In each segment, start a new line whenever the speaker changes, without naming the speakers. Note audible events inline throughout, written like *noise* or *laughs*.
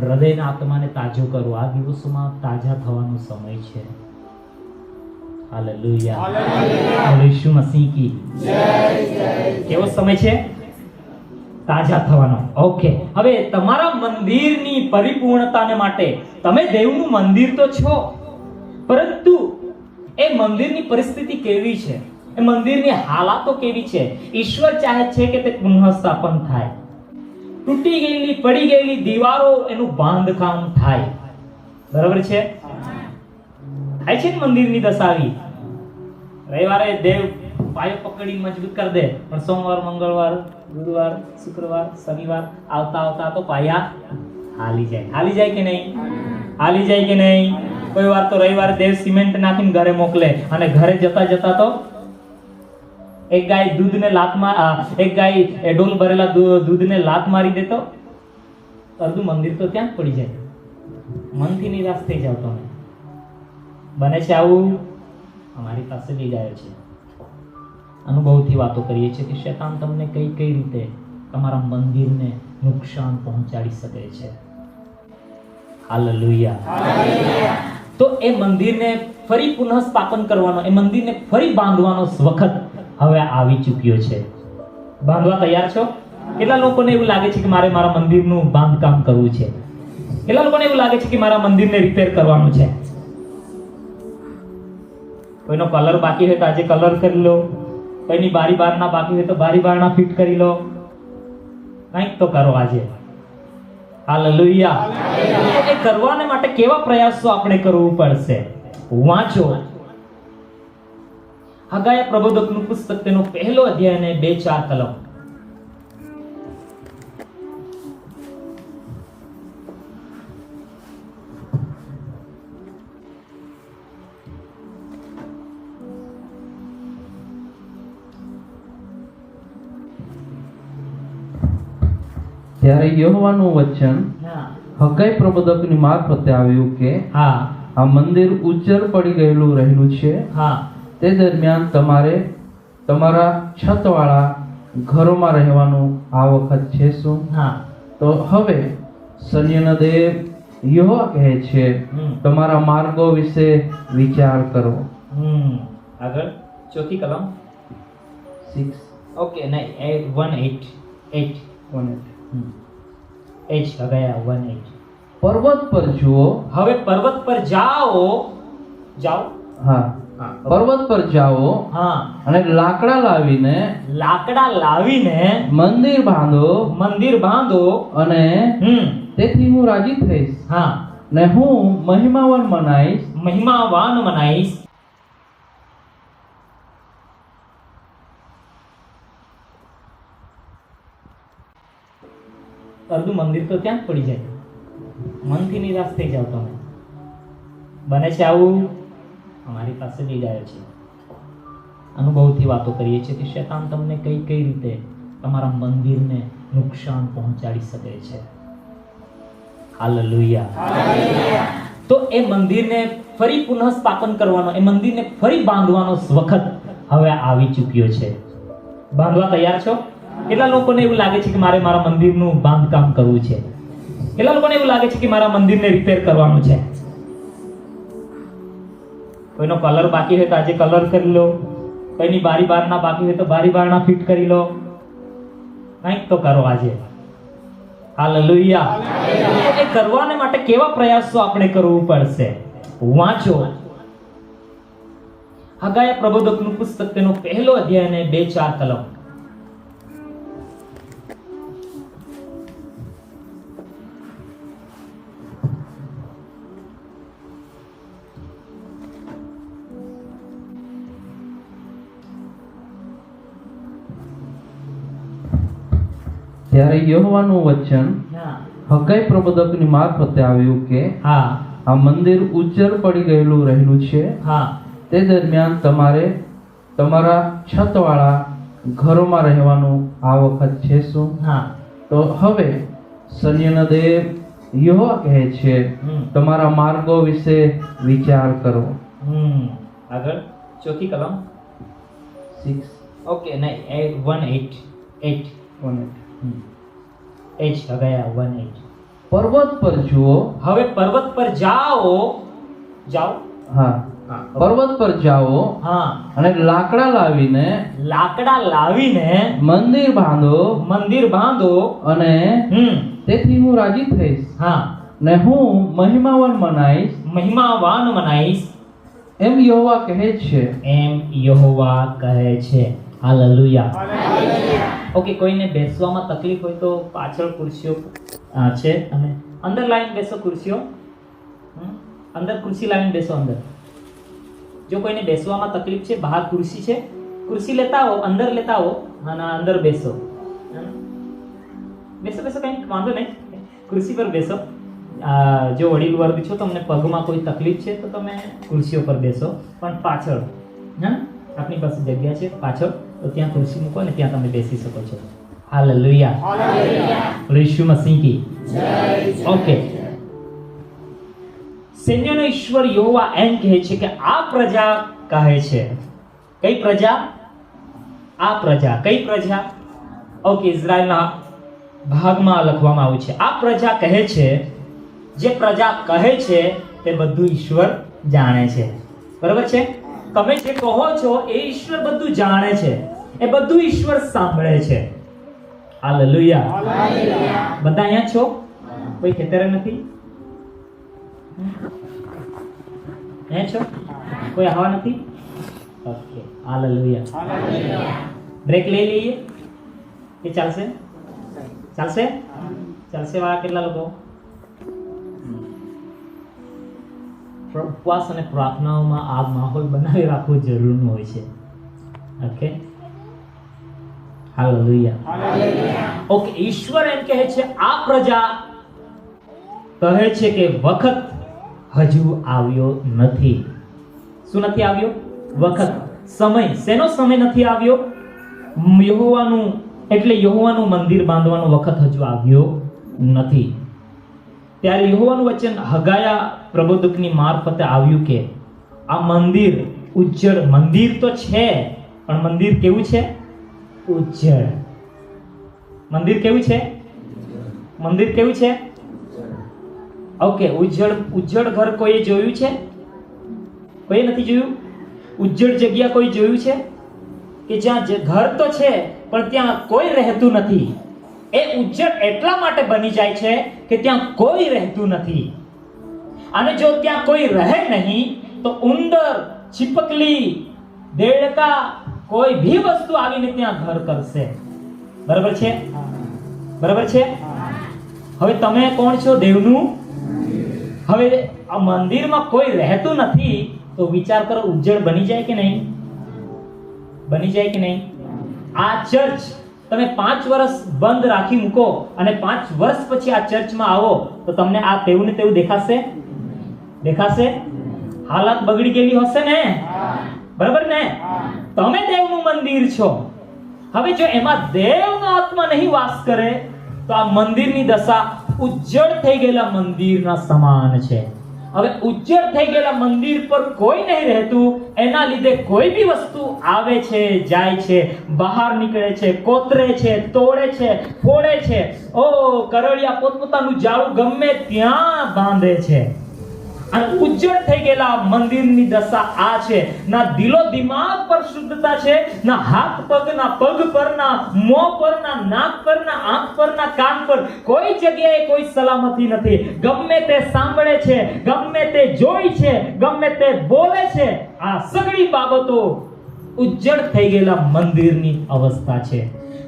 હૃદયના આત્માને તાજો કરો. આ દિવસોમાં તાજા થવાનો સમય છે. હાલેલુયા મસીહ કી કેવો સમય છે? તાજા થવાનો. ઓકે હવે તમારા મંદિરની પરિપૂર્ણતાને માટે તમે દેવનું મંદિર તો છો પરંતુ એ મંદિરની પરિસ્થિતિ કેવી છે? એ મંદિરની હાલાતો કેવી છે? ઈશ્વર ચાહે છે કે તે પુનઃસ્થાપન થાય. તૂટી ગયેલી, પડી ગયેલી દીવારો એનું બાંધકામ થાય. બરાબર છે? થાય છે ને મંદિરની દશા રવિવારે દેવ પાયો પકડી મજબૂત કરી દે. પણ સોમવાર, મંગળવાર ગુરુવાર શુક્રવાર, શનિવાર આવતા આવતા તો પાયા હાલી જાય. હાલી જાય કે નહીં? હાલી જાય કે નહીં? કોઈ વાર તો રવિવારે દેવ સિમેન્ટ નાખીને ઘરે મોકલે અને ઘરે જતા જતા તો એક ગાય દૂધને લાતમાં એક ગાય ડોલ ભરેલા દૂધને લાત મારી દેતો. અડધું મંદિર તો ત્યાં જ પડી જાય. મનથી નિરાશ થઈ જાવ તમે. બને છે આવું? અમારી પાસે બી ગાયો છે. અનુભવથી વાતો કરીએ છીએ કે શેતાન તમને કઈ કઈ રીતે તમારા મંદિરને નુકસાન પહોંચાડી શકે છે? હાલેલુયા. તો એ મંદિરને ફરી પુનઃસ્થાપન કરવાનો એ મંદિરને ફરી બાંધવાનો વખત હવે આવી ચૂક્યો છે. બાંધવા તૈયાર છો? કેટલા લોકોને એવું લાગે છે કે મારે મારા મંદિરનું બાંધકામ કરવું છે? કેટલા લોકોને એવું લાગે છે કે મારા મંદિરને રિપેર કરવાનું છે? કોઈનો કલર બાકી હોય તો આજે કલર કરી લો. કોઈની બારી બારના બાકી હોય તો બારી બારના ફિટ કરી લો. કંઈક તો કરો આજે. હાલેલુયા. એ કરવાને માટે કેવા પ્રયાસો આપણે કરવું પડશે? વાંચો. હગાયા પ્રબોધકનું પુસ્તક તેનો પહેલો અધ્યાય અને બે ચાર કલમ.
ત્યારે યહોવાનું વચન હગાઈ પ્રબોધકની મારફતે આવ્યું કે
હા.
આ મંદિર ઉજ્જર પડી ગયેલું રહેલું છે.
હા.
તે દરમિયાન તમારે તમારા છતવાળા ઘરોમાં રહેવાનું આ વખત છે શું?
હા.
તો હવે સૈન્યના દેવ યહોવા કહે છે તમારા માર્ગો વિશે વિચાર કરો.
હમ. આગળ ચોથી કલમ.
સિક્સ
ઓકે નહીં વન એટ એટ એચ હગાયા વન એટ
પર્વત પર જુઓ.
હવે પર્વત પર જાઓ. જાઓ.
હા. પર્વત પર જાઓ
હા.
અને લાકડા લાવીને
લાકડા લાવીને
મંદિર બાંધો
મંદિર બાંધો
અને તેથી હું રાજી થઈશ.
હા.
ને હું મહિમાવાન મનાઈશ.
મહિમાવાન મનાઈશ. અડધું મંદિર તો ત્યાં જ પડી જાય. મનથી નિરાશ થઈ જાવ તમે. બને છે આવું. અમારી પાસે લઈ જાય છે. અનુભવથી વાતો કરીએ છીએ કે શેતાન તમને કઈ કઈ રીતે તમારા મંદિરને નુકસાન પહોંચાડી શકે છે. હાલેલુયા. તો એ મંદિરને ફરી પુનઃસ્થાપન કરવાનો, એ મંદિરને ફરી બાંધવાનો વખત હવે આવી ચૂક્યો છે. બાંધવા તૈયાર છો? કેટલા લોકોને એવું લાગે છે કે મારે મારા મંદિરનું બાંધકામ કરવું છે? કેટલા લોકોને એવું લાગે છે કે મારા મંદિરને રિપેર કરવાનું છે? કોઈનો કલર બાકી હોય તો આજે કલર કરી લો. કોઈની બારી બારના બાકી હોય તો બારી બારના ફિટ કરી લો. કંઈક તો કરો આજે. હાલેલુયા. એ કરવાને માટે કેવા પ્રયાસો આપણે કરવું પડશે? વાંચો. હગાયા પ્રબોધકનું પુસ્તક તેનો પહેલો અધ્યાય અને બે ચાર કલમ.
ત્યારે યહોવાનું વચન
હકાઈ
હગાઈ પ્રબોધકની મારફતે આવ્યું કે
હા.
આ મંદિર ઉજ્જર પડી ગયેલું રહેલું છે.
હા.
તે દરમિયાન તમારે તમારા છતવાળા ઘરોમાં રહેવાનું આ વખત છે શું?
હા.
તો હવે સૈન્યના દેવ યહોવા કહે છે તમારા માર્ગો વિશે વિચાર કરો.
હમ. આગળ. ચોથી કલમ.
સિક્સ
ઓકે નહીં. વન એટ એટ એચ હગાયા વન એટ
પર્વત પર જુઓ.
હવે પર્વત પર જાઓ. જાઓ?
હા. પર્વત પર જાઓ
હા.
અને લાકડા લાવીને
લાકડા લાવીને
મંદિર બાંધો.
મંદિર બાંધો.
અને તેથી હું રાજી થઈશ.
હા.
ને હું મહિમાવાન મનાઈશ.
મહિમાવાન મનાઈશ.
એમ યહોવા કહે છે.
એમ યહોવા કહે છે. હાલેલુયા. ઓકે કોઈને બેસવામાં તકલીફ હોય તો પાછળ ખુરશીઓ છે. અને અંદર લાવીને બેસો ખુરશીઓ? અંદર ખુરશી લાવીને બેસો અંદર. જો કોઈને બેસવામાં તકલીફ છે બહાર ખુરશી છે ખુરશી લેતા આવો અંદર લેતા આવો અને અંદર બેસો. બેસો બેસો કંઈક વાંધો નહીં. ખુરશી પર બેસો. જો વડીલ વર્ગ છો તમને પગમાં કોઈ તકલીફ છે તો તમે ખુરશીઓ પર બેસો. પણ પાછળ હા આપણી પાસે જગ્યા છે પાછળ. તો ત્યાં ખુરશી મૂકો ને ત્યાં તમે બેસી શકો છો હાલ લુયા મસીહ સિંકી ઓકે સૈન્યનો ઈશ્વર યોવા એમ કહે છે કે આ પ્રજા કહે છે કઈ પ્રજા આ પ્રજા કઈ પ્રજા ઓકે ઇઝરાયલના ભાગમાં લખવામાં આવ્યું છે આ પ્રજા કહે છે જે પ્રજા કહે છે તે બધું ઈશ્વર જાણે છે. બરાબર છે? તમે જે કહો છો એ ઈશ્વર બધું જાણે છે. એ બધું ઈશ્વર સાંભળે છે. હાલેલુયા. બધા અહીંયા છો? કોઈ ખેતરે નથી? અહીંયા છો? કોઈ આવા નથી? Okay hallelujah. બ્રેક લઈ લઈએ. એ ચાલશે? ચાલશે? ચાલશે વાળા કેટલા લોકો? ઉપવાસ અને પ્રાર્થનાઓમાં આ માહોલ બનાવી રાખવો જરૂરનું હોય છે. ઓકે હાલેલુયા ઓકે ઈશ્વર એમ કહે છે આ પ્રજા કહે છે કે વખત હજુ આવ્યો નથી. શું નથી આવ્યો? વખત. સમય. શેનો સમય નથી આવ્યો? યહોવાનું એટલે યહોવાનું મંદિર બાંધવાનો વખત હજુ આવ્યો નથી. ત્યારે યહોવાનું વચન હગાયા પ્રબોધકની મારફતે આવ્યું કે આ મંદિર ઉજ્જડ મંદિર તો છે, પણ મંદિર કેવું છે? ઉજ્જડ મંદિર કેવું છે? મંદિર કેવું છે? ઓકે ઉજ્જડ ઉજ્જડ ઘર કોઈએ જોયું છે? કોઈ નથી જોયું? ઉજ્જડ જગ્યા કોઈ જોયું છે? કે જ્યાં જે ઘર તો છે, પણ ત્યાં કોઈ રહેતું નથી. એ ઉજ્જડ એટલા માટે બની જાય છે કે ત્યાં કોઈ રહેતું નથી. અને જો ત્યાં કોઈ રહે નહીં, તો ઉંદર, ચીપકલી, દેડકા, કોઈ ભી વસ્તુ આવીને ત્યાં ઘર કરશે. બરાબર છે? બરાબર છે? હવે તમે કોણ છો દેવનું? હવે આ મંદિરમાં કોઈ રહેતું નથી, તો વિચાર કરો ઉજ્જડ બની જાય કે નહીં? બની જાય કે નહીં? આ ચર્ચ તમે પાંચ વર્ષ બંધ રાખી મૂકો અને પાંચ વર્ષ પછી આ ચર્ચમાં આવો, તો તમને આ તેવું ને તેવું દેખાશે? દેખાશે? હાલત બગડી ગયેલી હશે ને? બરાબર ને? તમે દેવનું મંદિર છો. હવે જો એમાં દેવનો આત્મા નહીં વાસ કરે તો આ મંદિરની દશા ઉજ્જડ થઈ ગયેલા મંદિરના સમાન છે. હવે ઉજ્જડ થઈ ગયેલા મંદિર પર કોઈ નહીં રહેતું એના લીધે કોઈ બી વસ્તુ આવે છે જાય છે બહાર નીકળે છે કોતરે છે તોડે છે ફોડે છે. ઓ કરડિયા પોતપોતાનું જાળું ગમે ત્યાં બાંધે છે. અને ઉજ્જડ થઈ ગયેલા મંદિરની દશા આ છે. ના દિલો દિમાગ પર શુદ્ધતા છે, ના હાથ પગના પગ પરના મો મોં પર નાક પરના આંખ પરના કાન પર કોઈ જગ્યાએ કોઈ સલામતી નથી. ગમે તે સાંભળે છે, ગમે તે જોઈ છે, ગમે તે બોલે છે, આ સગળી બાબતો ઉજ્જડ થઈ ગયેલા મંદિરની અવસ્થા છે.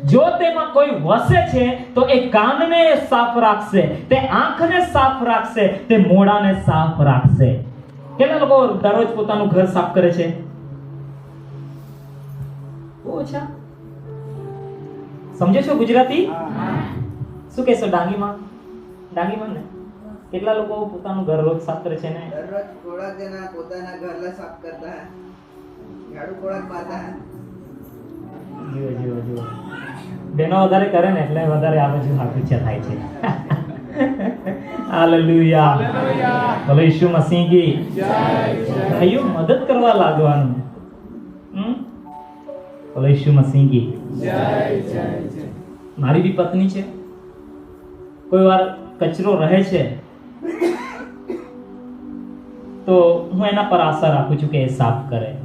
જો તેમાં કોઈ વસે છે તો એ કાનને સાફ રાખશે તે આંખને સાફ રાખશે તે મોઢાને સાફ રાખશે. કેટલા લોકો દરરોજ પોતાનું ઘર સાફ કરે છે? ઓછા. સમજો છો ગુજરાતી? શું કહેશો ડાંગીમાં? ડાંગીમાં ને? કેટલા લોકો પોતાનું ઘર રોજ સાફ કરે છે ને?
દરરોજ થોડા જણા પોતાના ઘરને સાફ કરતા ઝાડુ કોળક પાતા હે.
જુઓ જુઓ. બેનો વધારે કરે ને એટલે વધારે આ બાજુ હાથ થાય છે. હાલેલુયા. ભલે ઈશુ મસીહ કી. ભાઈઓ મદદ કરવા લાગવાનું. હમ? ભલે ઈશુ મસીહ કી. મારી બી પત્ની છે. કોઈ વાર કચરો રહે છે, તો હું એના પર આશા રાખું છું કે એ સાફ કરે.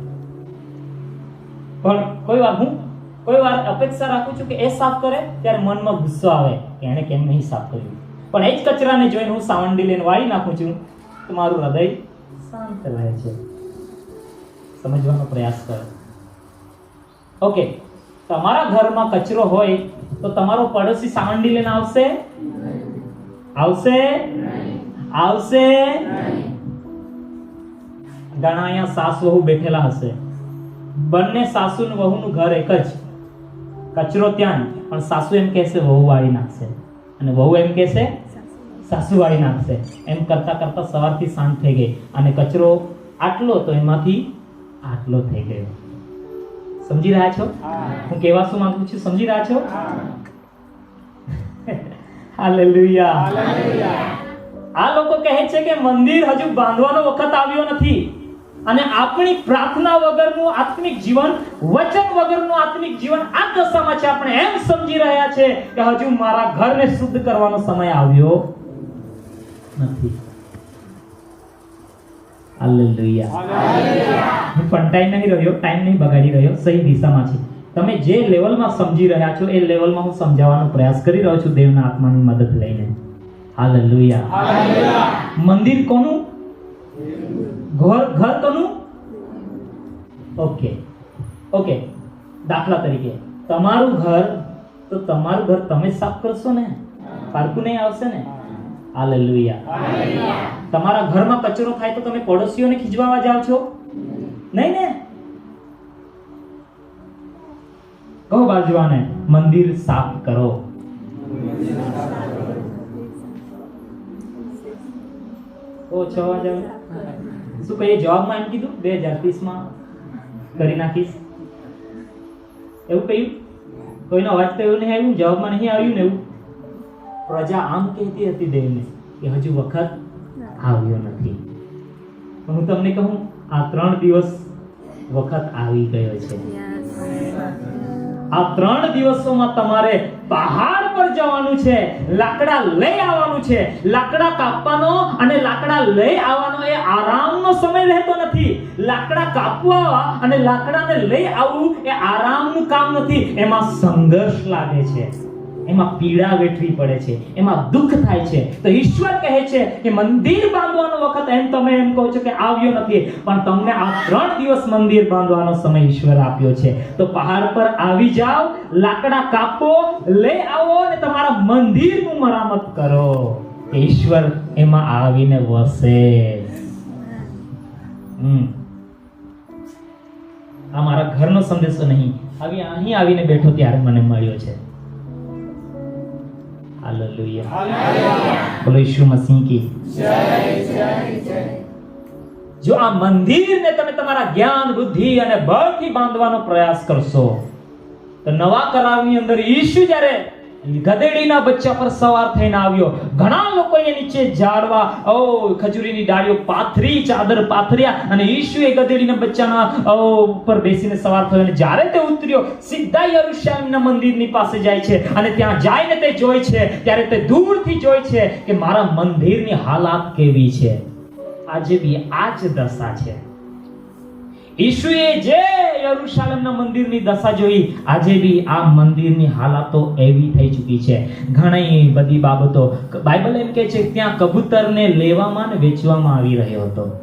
પણ કોઈ વાર હું કોઈ વાર અપેક્ષા રાખું છું કે એ સાફ કરે, ત્યારે મનમાં ગુસ્સો આવે કે એણે કેમ નહીં સાફ કર્યું? પણ એ જ કચરાને જોઈને હું સાવંડી લઈને વાળી નાખું છું તો મારું હૃદય શાંત રહે છે. સમજવાનો પ્રયાસ કરો. ઓકે તમારા ઘરમાં કચરો હોય તો તમારો પડોશી સાવંડી લઈને આવશે? આવશે? આવશે? ઘણા અહીંયા સાસુ વહુ બેઠેલા હશે. બંને સાસુ વહુનું ઘર એક જ. કચરો ત્યાં પણ સાસુ એમ કહેશે વહુ વાળી નાખશે. અને વહુ એમ કહેશે સાસુ વાળી નાખશે. એમ કરતાં કરતાં સવારથી સાંજ થઈ ગઈ. અને કચરો આટલો તો એમાંથી આટલો થઈ ગયો. સમજી રહ્યા છો? હું. કેવા શું માંગુ છું? સમજી રહ્યા છો? *laughs* હાલેલુયા. આ લોકો કહે છે કે મંદિર હજુ બાંધવાનો વખત આવ્યો નથી. અને આપણી પ્રાર્થના વગરનું આત્મિક જીવન વચન વગરનું આત્મિક જીવન આ દશામાં છે આપણે એમ સમજી રહ્યા છે કે હજુ મારા ઘરને શુદ્ધ કરવાનો સમય આવ્યો નથી. હાલેલુયા. હું પંટાઈ નહીં રહ્યો ટાઈમ નહીં બગાડી રહ્યો સહી દિશામાં છે. તમે જે લેવલમાં સમજી રહ્યા છો એ લેવલમાં હું સમજાવવાનો પ્રયાસ કરી રહ્યો છું દેવના આત્માની મદદ લઈને. હાલેલુયા. મંદિર કોનું? ઘર ઘર કોનું? ઓકે. ઓકે. દાખલા તરીકે તમારું ઘર તો તમારું ઘર તમે સાફ કરશો ને? પારકું નહીં આવશે ને? હાલેલુયા. તમારા ઘરમાં કચરો થાય તો તમે પડોશીઓને ખીજવાવા જાવ છો? નહીં ને? કહો બાજુવાને મંદિર સાફ કરો. ઓછો છવા આવે શું કહીએ જવાબમાં એમ કીધું, બે હજાર ત્રીસમાં કરી નાખીશ. એવું કહ્યું? કોઈનો અવાજ તો એવું નહીં આવ્યું, જવાબમાં નહીં આવ્યું ને એવું. પ્રજા આમ કહેતી હતી દેવને કે હજુ વખત આવ્યો નથી. હું તમને કહું, આ ત્રણ દિવસ વખત આવી ગયો છે. આ ત્રણ દિવસોમાં તમારે પહાડ પર જવાનું છે, લાકડા લઈ આવવાનું છે. લાકડા કાપવાનો અને લાકડા લઈ આવવાનો એ આરામનો સમય રહેતો નથી. લાકડા કાપવા અને લાકડાને લઈ આવવું એ આરામનું કામ નથી. એમાં સંઘર્ષ લાગે છે. એમાં પીડા વેઠવી પડે છે, એમાં દુઃખ થાય છે. તો ઈશ્વર કહે છે કે મંદિર બાંધવાનો વખત એમ તમે એમ કહો છો કે આવ્યો નથી, પણ તમને આ ત્રણ દિવસ મંદિર બાંધવાનો સમય ઈશ્વર આપ્યો છે. તો પહાડ પર આવી જાઓ, લાકડા કાપો, લઈ આવો અને તમારા મંદિરનું મરામત કરો. ઈશ્વર એમાં આવીને વસે. હમ. આ મારા ઘરનો સંદેશો નહીં. આવી અહીં આવીને બેઠો ત્યારે મને મળ્યો છે. બોલો ઈશુ મસીહ કી. જો આ મંદિરને તમે તમારા જ્ઞાન બુદ્ધિ અને બળથી બાંધવાનો પ્રયાસ કરશો તો નવા કરારની અંદર ઈશુ જ્યારે ગધેડીના બચ્ચા પર સવાર થઈને આવ્યો. ઘણા લોકો એ નીચે ઝાડવા, ઓ, ખજૂરીની ડાળીઓ પાથરી, ચાદર પાથર્યા અને ઈશુએ ગધેડીના બચ્ચાના ઉપર બેસીને સવાર થયો. અને જ્યારે તે ઉતર્યો, સીધા યરુશલેમના મંદિરની પાસે જાય છે. અને ત્યાં જાયને તે જોઈ છે, ત્યારે તે દૂરથી જોઈ છે કે મારા મંદિરની હાલાત કેવી છે. આજે બી આ જ દશા છે. ઈશુએ જે યરુશાલેમના મંદિરની દશા જોઈ, આજે બી આ મંદિરની હાલાતો એવી થઈ ચૂકી છે. ઘણી બધી બાબતો. બાઇબલ એમ કહે છે, ત્યાં કબૂતરને લેવામાં ને વેચવામાં આવી રહ્યો હતો.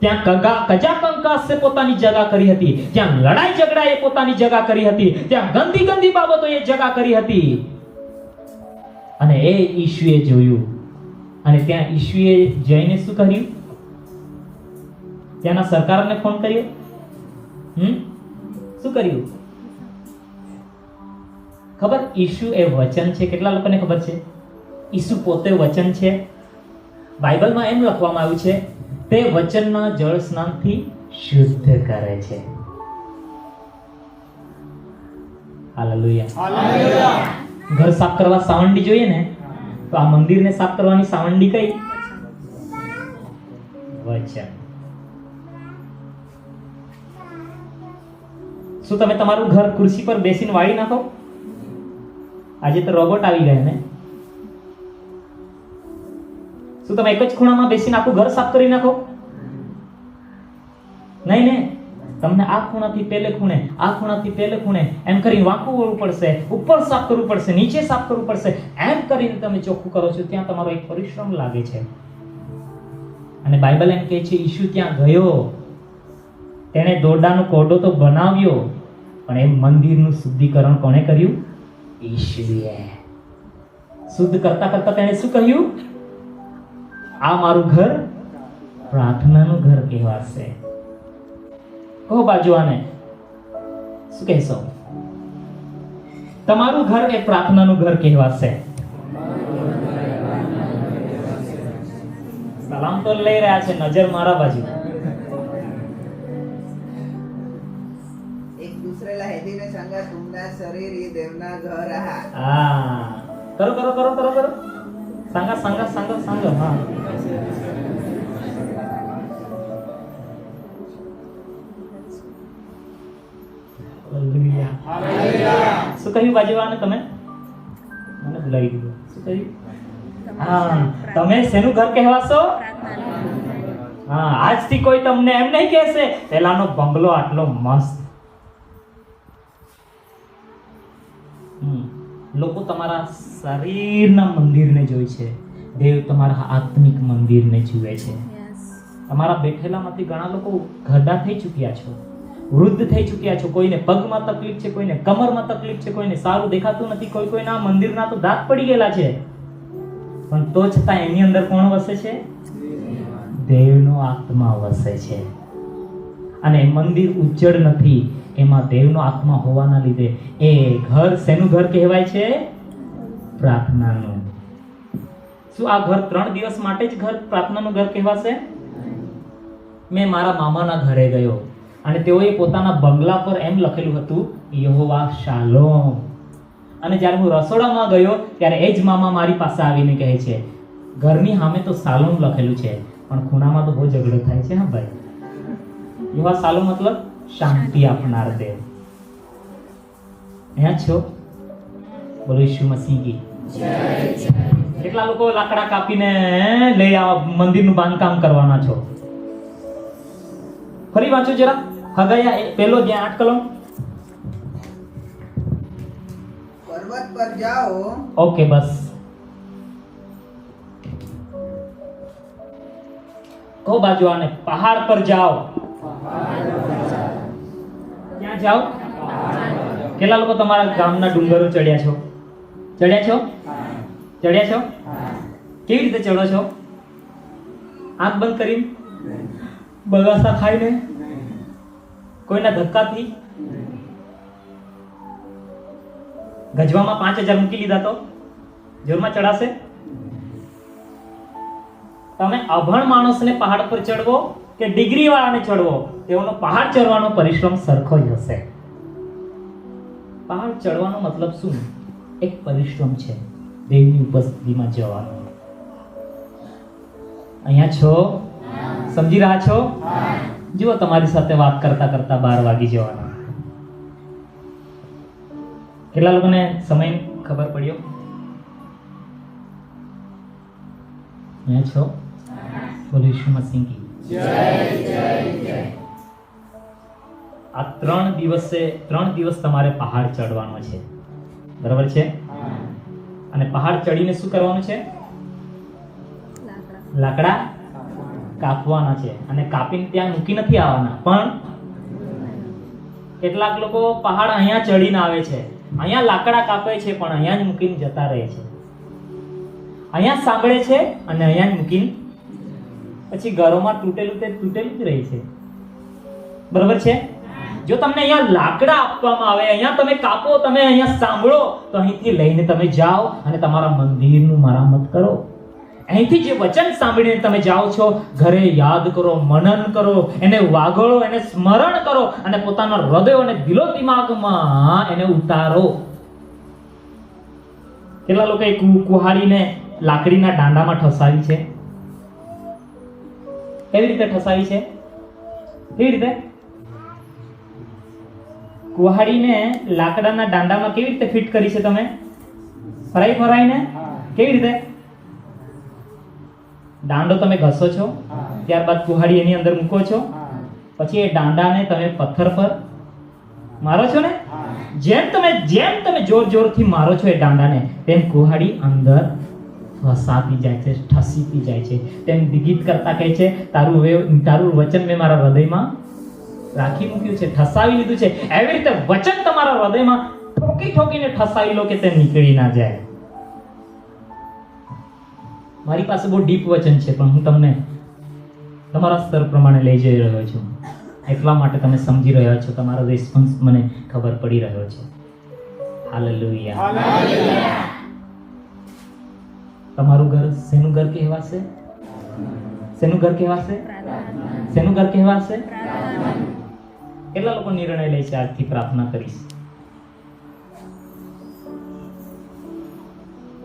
ત્યાં કગા કજા કંકાસે પોતાની જગા કરી હતી. ત્યાં લડાઈ ઝઘડાએ પોતાની જગા કરી હતી. ત્યાં ગંદી ગંદી બાબતો એ જગા કરી હતી. અને એ ઈશુએ જોયું. અને ત્યાં ઈશુએ જઈને શું કર્યું? ત્યાંના સરકારને ફોન કર્યો? હમ? શું કર્યું? ખબર ઈશુ એ વચન છે? કેટલા લોકોને ખબર છે? ઈસુ પોતે વચન છે? બાઇબલમાં એમ લખવામાં આવ્યું છે તે વચનના જળ સ્નાનથી શુદ્ધ કરે છે. હાલેલુયા. ઘર સાફ કરવા સાવંડી જોઈએ ને તો આ મંદિરને સાફ કરવાની સાવંડી કઈ? વચન. શું તમે તમારું ઘર ખુરશી પર બેસીને વાળી નાખો? આજે તો રોબોટ આવી ગયા ને. શું તમે એક જ ખૂણામાં બેસીને આખું ઘર સાફ કરી નાખો? નહીં ને. તમને આ ખૂણાથી પેલે ખૂણે, આ ખૂણાથી પેલે ખૂણે એમ કરીને વાંકું વળવું પડશે, ઉપર સાફ કરવું પડશે, નીચે સાફ કરવું પડશે, એમ કરીને તમે ચોખ્ખું કરો છો, ત્યાં તમારો એક પરિશ્રમ લાગે છે. અને બાઇબલ એમ કહે છે ઈશુ ત્યાં ગયો. તેણે દોરડાનો કોડો તો બનાવ્યો પણ એ મંદિરનું શુદ્ધિકરણ કોણે કર્યું? ઈશુએ શુદ્ધ કરતા કરતા તેણે શું કહ્યું? આ મારું ઘર પ્રાર્થનાનું ઘર કહેવાશે. કહો બાજુ આને. શું કહેશો? તમારું ઘર એ પ્રાર્થનાનું ઘર કહેવાશે. સલામ તો લઈ રહ્યા છે, નજર મારા બાજુ.
तुमना शरीर ही देवना घर आहात
હા કરો કરો કરો કરો કરો सांगा सांगा सांगा सांगा હા Hallelujah. શું કહ્યું બાજુવાને તમે મને ભૂલાઈ ગયું શું કહ્યું હા તમે શેનું ઘર કહેવાશો હા આજથી કોઈ તમને એમ નહીં કહેશે પેલાનો બંગલો આટલો મસ્ત લોકો તમારા શરીરના મંદિરને જોઈ છે. દેવ તમારા આત્મિક મંદિરને જુએ છે. તમારા બેઠેલામાંથી ઘણા લોકો ઘરડા થઈ ચૂક્યા છો વૃદ્ધ થઈ ચૂક્યા છો કોઈને પગમાં તકલીફ છે કોઈને કમરમાં તકલીફ છે કોઈને સારું દેખાતું નથી કોઈ કોઈના મંદિરના તો દાંત પડી ગયેલા છે. પણ તો છતાં એની અંદર કોણ વસે છે? દેવનો આત્મા વસે છે. અને મંદિર ઉજ્જડ નથી એમાં દેવનો આત્મા હોવાના લીધે એ ઘર શેનું ઘર કહેવાય છે? પ્રાર્થનાનું. શું આ ઘર ત્રણ દિવસ માટે જ ઘર પ્રાર્થનાનું ઘર કહેવાશે? મેં મારા મામાના ઘરે ગયો અને તેઓએ પોતાના બંગલા પર એમ લખેલું હતું, યહોવા શાલોમ. અને જ્યારે હું રસોડામાં ગયો, ત્યારે એ જ મામા મારી પાસે આવીને કહે છે, ઘરની સામે તો સાલોમ લખેલું છે, પણ ખૂણામાં તો બહુ ઝઘડો થાય છે, હા ભાઈ. યહોવા સાલોમ મતલબ? શાંતિ આપનાર દેવ. અહીંયા છો? બોલો ઈશુ મસીહી કેટલા લોકો લાકડા કાપીને લઈ આ મંદિરનું બાંધકામ કરવાના છો? ફરી વાંચો જરા. હગાયા પેલો જ્યાં આઠ કલમ.
પર્વત પર જાઓ.
ઓકે બસ. કહો બાજુ આને? પહાડ પર જાઓ. જાઓ. કેટલા લોકો તમારા ગામના ડુંગરો ચડ્યા છો? ચડ્યા છો? ચડ્યા છો? કેવી રીતે ચડો છો? આંખ બંધ કરીને? બગાસા ખાઈને? કોઈના ધક્કાથી? ગજવામાં પાંચ હજાર મૂકી લીધા તો? જોરમાં ચડાશે? તમે અભણ માણસને પહાડ પર ચડવો કે ડિગ્રી વાળાને ચડવો, તેઓનો પહાડ ચડવાનો પરિશ્રમ સરખો જ હશે. પહાડ ચડવાનો મતલબ શું? એક પરિશ્રમ છે દેવની ઉપસ્થિતિમાં જવાનો. અહીંયા છો? સમજી રહ્યા છો? જુઓ તમારી સાથે વાત કરતા કરતા બાર વાગી જવાના. કેટલા લોકોને સમય ખબર પડ્યો? અહીંયા છો? બોલો મસીહ કી આ ત્રણ દિવસે ત્રણ દિવસ તમારે પહાડ ચડવાનો છે. બરાબર છે? અને પહાડ ચડીને શું કરવાનું છે? લાકડા. કાપવાના છે. અને કાપીને ત્યાં મૂકી નથી આવવાના. પણ કેટલાક લોકો પહાડ અહીંયા ચડીને આવે છે. અહીંયા લાકડા કાપે છે પણ અહીંયા જ મૂકીને જતા રહે છે. અહીંયા સાંભળે છે અને અહીંયા જ મૂકીને પછી ઘરોમાં તૂટેલું તે તૂટેલું જ રહે છે. બરાબર છે? જો તમને અહીંયા લાકડા આપવામાં આવે, અહીંયા તમે કાપો, તમે અહીંયા સાંભળો, તો અહીંથી લઈને તમે જાઓ અને તમારા મંદિરનું મરામત કરો. અહીંથી જે વચન સાંભળીને તમે જાઓ છો, ઘરે યાદ કરો, મનન કરો, એને વાગળો, એને સ્મરણ કરો અને પોતાના હૃદય અને દિલો દિમાગમાં એને ઉતારો. કેટલા લોકો કુહાડીને લાકડીના દાંડામાં ઠસાવી છે? કેવી રીતે ઠસાવી છે? કેવી રીતે? કુહાડીને લાકડાના દાંડામાં કેવી રીતે ફિટ કરી છે તમે? ફરાઈ ફરાઈને? કેવી રીતે? દાંડો તમે ઘસો છો, ત્યારબાદ કુહાડી એની અંદર મૂકો છો, પછી એ દાંડાને તમે પથ્થર પર મારો છો ને? જેમ તમે જેમ તમે જોર જોરથી મારો છો એ દાંડાને, તેમ કુહાડી અંદર ફસાતી જાય છે ઠસી પી જાય છે. તેમ ગીત કરતા કહે છે, તારું હવે, તારું વચન મેં મારા હૃદયમાં રાખી મૂક્યું છે, ઠસાવી લીધું છે. એવી રીતે વચન તમારા હૃદયમાં ઠોકી ઠોકીને ઠસાવી લો કે તે નીકળી ના જાય. મારી પાસે બહુ ડીપ વચન છે, પણ હું તમને તમારા સ્તર પ્રમાણે લઈ જઈ રહ્યો છું. એટલા માટે તમે સમજી રહ્યા છો, તમારો રિસ્પોન્સ મને ખબર પડી રહ્યો છે. હાલેલુયા તમારું ઘર શેનું ઘર કહેવાશે? શેનું ઘર કહેવાશે? શેનું ઘર કહેવાશે? કેટલા લોકો નિર્ણય લે છે આજથી પ્રાર્થના કરીશ?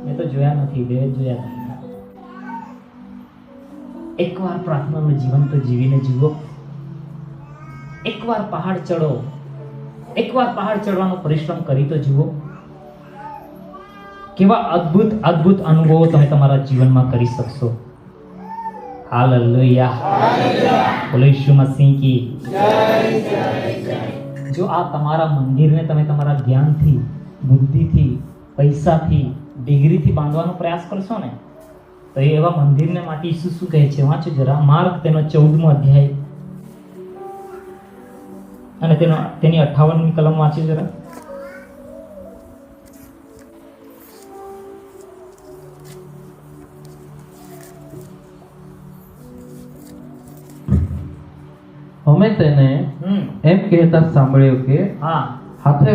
મેં તો જોયા નથી, બે જોયા નથી. એકવાર પ્રાર્થનાનું જીવન તો જીવીને જુઓ એકવાર પહાડ ચડો એકવાર પહાડ ચડવાનો પરિશ્રમ કરી તો જુઓ કેવા અદ્ભુત અદ્ભુત અનુભવો તમે તમારા જીવનમાં કરી શકશો? જો આ તમારા મંદિરને તમે તમારા જ્ઞાનથી બુદ્ધિથી, પૈસાથી, ડિગ્રીથી બાંધવાનો પ્રયાસ કરશો ને, તો એવા મંદિરને માટે ઈસુ શું કહે છે? વાંચો જરા. માર્ગ તેનો ચૌદમો અધ્યાય. અને તેનો તેની અઠાવનમી કલમ વાંચી જરા.
અમે તેને એમ કહેતા સાંભળ્યું કે
હા.
હાથે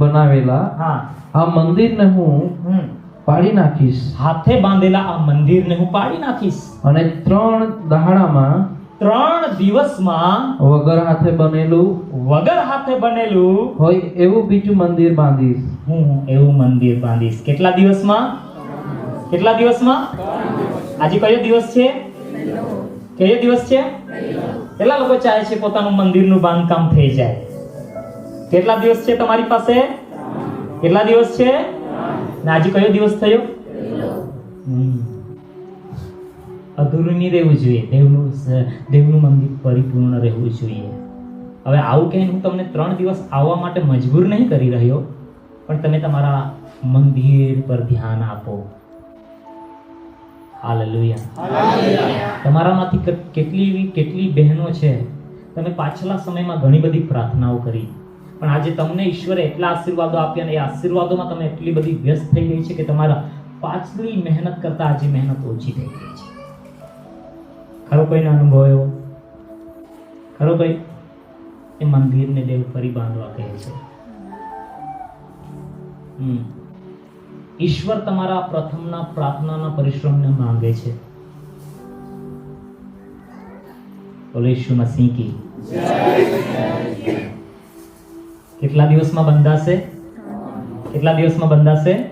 બનાવેલા
હા.
આ મંદિરને હું પાડી નાખીશ.
હાથે બાંધેલા આ મંદિરને હું પાડી નાખીશ.
અને ત્રણ દહાડામાં
ત્રણ દિવસમાં
વગર હાથે બનેલું
વગર હાથે બનેલું
હોય એવું બીજું મંદિર બાંધીશ.
હું એવું મંદિર બાંધીશ. કેટલા દિવસમાં? કેટલા દિવસમાં? આજે કયો દિવસ છે? કયો દિવસ છે? કેટલા લોકો ચાહે છે પોતાનું મંદિરનું બાંધકામ થઈ જાય? કેટલા દિવસ છે તમારી પાસે? કેટલા દિવસ છે? આજે કયો દિવસ થયો? અધૂરું નહીં રહેવું જોઈએ. દેવનું દેવનું મંદિર પરિપૂર્ણ રહેવું જોઈએ. હવે આવું કહીને હું તમને ત્રણ દિવસ આવવા માટે મજબૂર નહીં કરી રહ્યો, પણ તમે તમારા મંદિર પર ધ્યાન આપો. હાલેલુયા. તમારામાંથી કેટલી એવી કેટલી બહેનો છે? તમે પાછલા સમયમાં ઘણી બધી પ્રાર્થનાઓ કરી. પણ આજે તમને ઈશ્વરે એટલા આશીર્વાદો આપ્યા અને એ આશીર્વાદોમાં તમે એટલી બધી વ્યસ્ત થઈ ગઈ છે કે તમારા પાછલી મહેનત કરતા આજે મહેનત ઓછી થઈ ગઈ છે. ખરો કોઈને અનુભવ એવો? ખરો ભાઈ એ મંદિરને દેવ ફરી બાંધવા કહે છે. હમ. ઈશ્વર તમારા પ્રથમના પ્રાર્થનાના પરિશ્રમને માંગે છે. બોલો ઈસુ મસીહ કેટલા દિવસમાં બંધાશે? કેટલા દિવસમાં બંધાશે?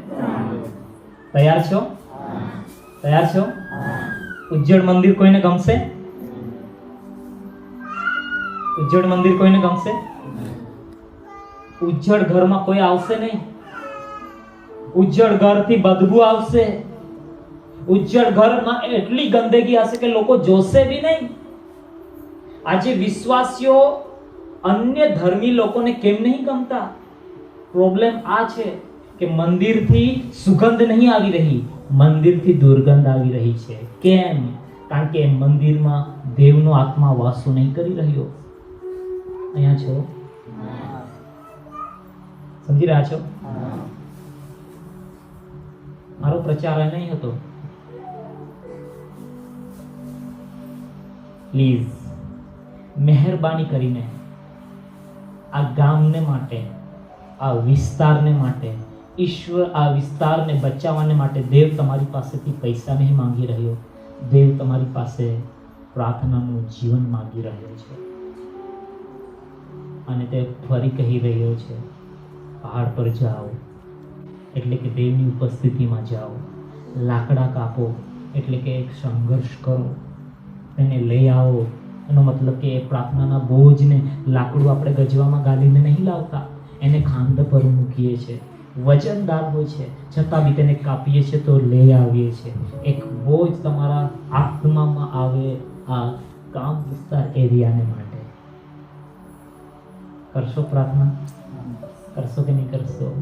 તૈયાર છો? તૈયાર છો? ઉજ્જડ મંદિર કોઈને ગમશે? ઉજ્જડ મંદિર કોઈને ગમશે? ઉજ્જડ ઘરમાં કોઈ આવશે નહીં? ઉજ્જડ ઘરથી બદબુ આવશે. ઉજ્જડ ઘરમાં એટલી ગંદકી હશે કે લોકો જોશે બી નહીં. આજે વિશ્વાસીઓ અન્ય ધર્મી લોકોને કેમ નહીં ગમતા? પ્રોબ્લેમ આ છે કે મંદિરથી સુગંધ નહીં આવી રહી મંદિરથી દુર્ગંધ આવી રહી છે. કેમ? કારણ કે મંદિરમાં દેવનો આત્મા વાસો નહીં કરી રહ્યો. અહીંયા છો? સમજી રહ્યા છો? મારો પ્રચાર નહીં હતો. પ્લીઝ, મહેરબાની કરીને આ ગામને માટે, આ વિસ્તારને માટે, ઈશ્વર, આ વિસ્તારને બચાવવાને માટે દેવ તમારી પાસેથી પૈસા નહીં માંગી રહ્યો. દેવ તમારી પાસે પ્રાર્થનાનું જીવન માંગી રહ્યો છે. અને તે ફરી કહી રહ્યો છે, પહાડ પર જાઓ. એટલે કે દેવની ઉપસ્થિતિમાં જાઓ લાકડા કાપો એટલે કે એક સંઘર્ષ કરો એને લઈ આવો. એનો મતલબ કે એ પ્રાર્થનાના બોજને લાકડું આપણે ગજવામાં ગાલીને નહીં લાવતા એને ખાંડ પર મૂકીએ છીએ વજનદાર હોય છે છતાં બી તેને કાપીએ છીએ તો લઈ આવીએ છીએ એક બોજ તમારા આત્મામાં આવે આ કામ વિસ્તાર એરિયાને માટે. કરશો પ્રાર્થના? કરશો કે નહીં કરશો?